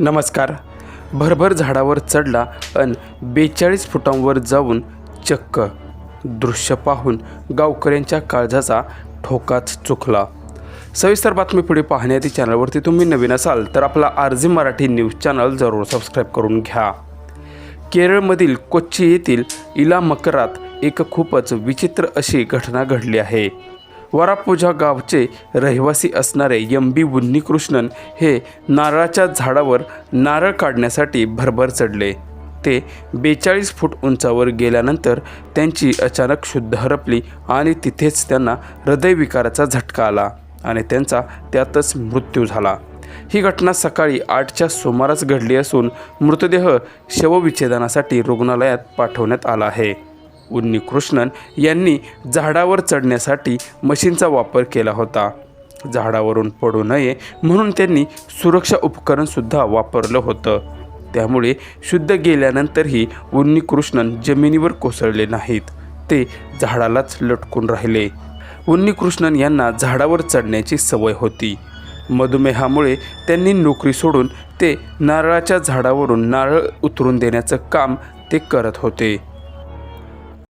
नमस्कार. भरभर झाडावर चढला अन बेचाळीस फुटांवर जाऊन चक्क दृश्य पाहून गावकऱ्यांच्या काळजाचा ठोकाच चुकला. सविस्तर बातमी पुढे पाहण्याआधी चॅनलवरती तुम्ही नवीन असाल तर आपला R G Marathi news channel जरूर सबस्क्राईब करून घ्या. केरळमधील कोच्ची येथील इला मकरात एक खूपच विचित्र अशी घटना घडली आहे. वरापूजा गावचे रहिवासी असणारे यम बी उन्नीकृष्णन हे नारळाच्या झाडावर नारळ काढण्यासाठी भरभर चढले. ते बेचाळीस फूट उंचावर गेल्यानंतर त्यांची अचानक शुद्ध हरपली आणि तिथेच त्यांना हृदयविकाराचा झटका आला आणि त्यांचा त्यातच मृत्यू झाला. ही घटना सकाळी आठच्या सुमारास घडली असून मृतदेह शवविच्छेदनासाठी रुग्णालयात पाठवण्यात आला आहे. उन्नीकृष्णन यांनी झाडावर चढण्यासाठी मशीनचा वापर केला होता. झाडावरून पडू नये म्हणून त्यांनी सुरक्षा उपकरणसुद्धा वापरलं होतं. त्यामुळे शुद्ध गेल्यानंतरही उन्नीकृष्णन जमिनीवर कोसळले नाहीत. ते झाडालाच लटकून राहिले. उन्नीकृष्णन यांना झाडावर चढण्याची सवय होती. मधुमेहामुळे त्यांनी नोकरी सोडून ते नारळाच्या झाडावरून नारळ उतरून देण्याचं काम ते करत होते.